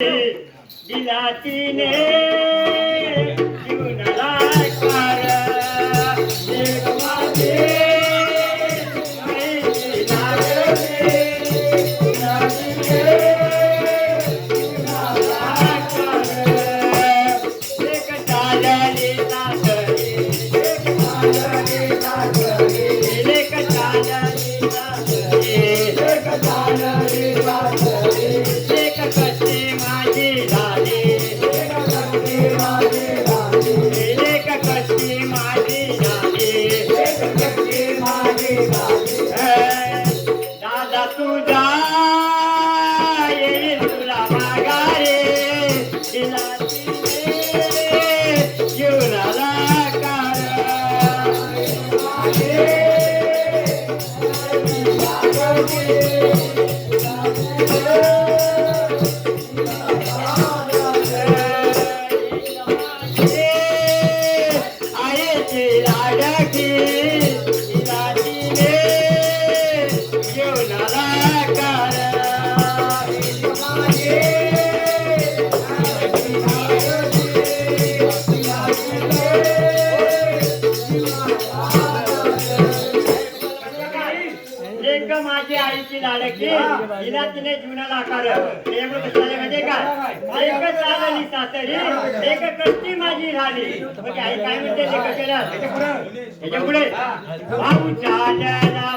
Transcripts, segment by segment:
दिला तिने जीवनाला कार दादा तुझा येईल तुला मागारे दिला जीवनाला माझी आईची लाडकी. हिला तिने जीवनाला आकार म्हणजे काय एक चालली सासरी एक कष्टी माझी झाली मग आई काय म्हणते ते कशाला त्याच्या पुढे भाऊ चालला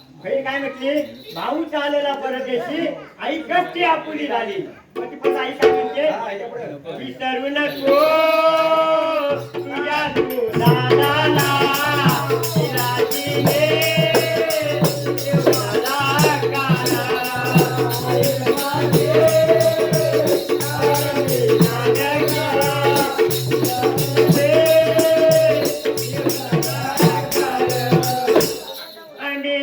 आई काय म्हटली? भाऊ चालला परदेशी आई कष्टी आपुली झाली. ती पण आई काय म्हणते? विसरू नको तुझ्या तिला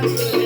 Yeah.